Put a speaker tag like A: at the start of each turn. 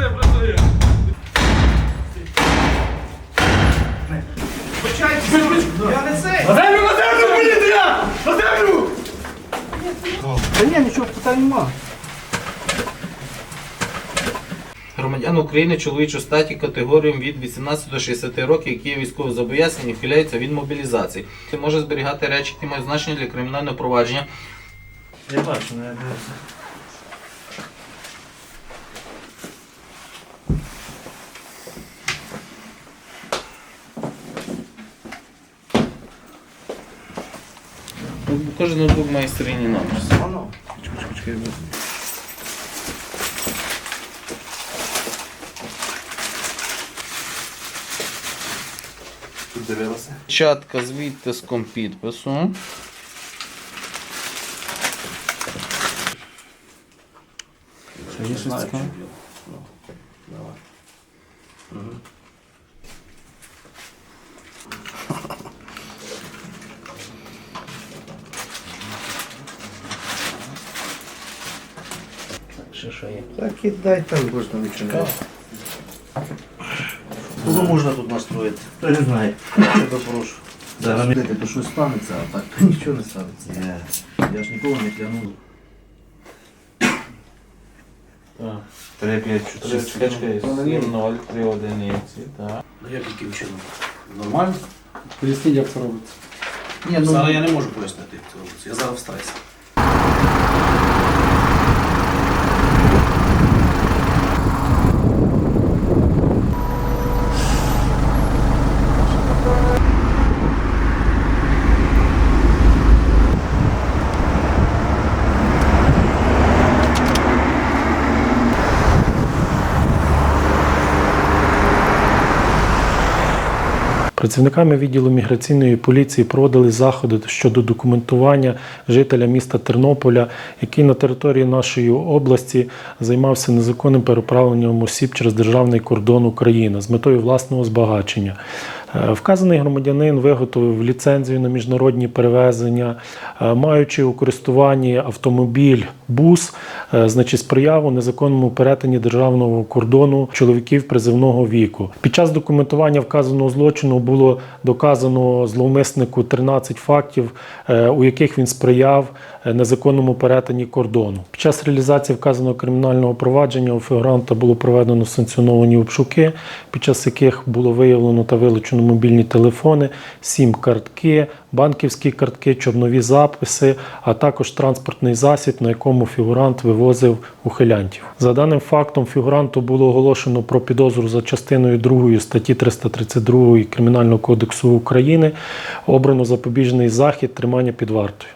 A: це працює.
B: Я не цей!
A: На землю, на землю, поліція! На землю!
B: Та ні, нічого питань нема.
C: Громадян України чоловічої статі категоріям від 18 до 60 років, які є військово зобов'язані, ухиляються від мобілізації. Це може зберігати речі, які мають значення для кримінального провадження.
B: Я бачу, не
C: Кожен ноутбук має серійний номер.
B: Тут дивилася.
C: Печатка з відтиском підпису.
B: Що є щось цікаве? Давай.
C: Ще що є?
B: Так і дай там можна нічого. Кого можна тут настроїти? Хто не знає. Тебе прошу. Зараз то щось станеться, а так то нічого не станеться. Я, я ж нікого не клянув.
C: Так.
B: 3, 5, 4,
C: 0, 3 одиниці. Так.
B: Ну як яким чином? Нормально?
D: Поясніть, як це робиться.
B: Ні, ну... Зараз я не можу пояснити, як це робиться. Я зараз в стресі.
D: Працівниками відділу міграційної поліції проводили заходи щодо документування жителя міста Тернополя, який на території нашої області займався незаконним переправленням осіб через державний кордон України з метою власного збагачення. Е, Вказаний громадянин виготовив ліцензію на міжнародні перевезення, е, маючи у користуванні автомобіль бус, е, значить сприяв незаконному перетині державного кордону чоловіків призивного віку. Під час документування вказаного злочину було доказано зловмиснику 13 фактів, у яких він сприяв незаконному перетині кордону. Під час реалізації вказаного кримінального провадження у фігуранта було проведено санкціоновані обшуки, під час яких було виявлено та вилучено мобільні телефони, сім картки, банківські картки, чорнові записи, а також транспортний засіб, на якому фігурант вивозив ухилянтів. За даним фактом, фігуранту було оголошено про підозру за частиною 2 статті 332 Кримінального кодексу України. Обрано запобіжний захід тримання під вартою.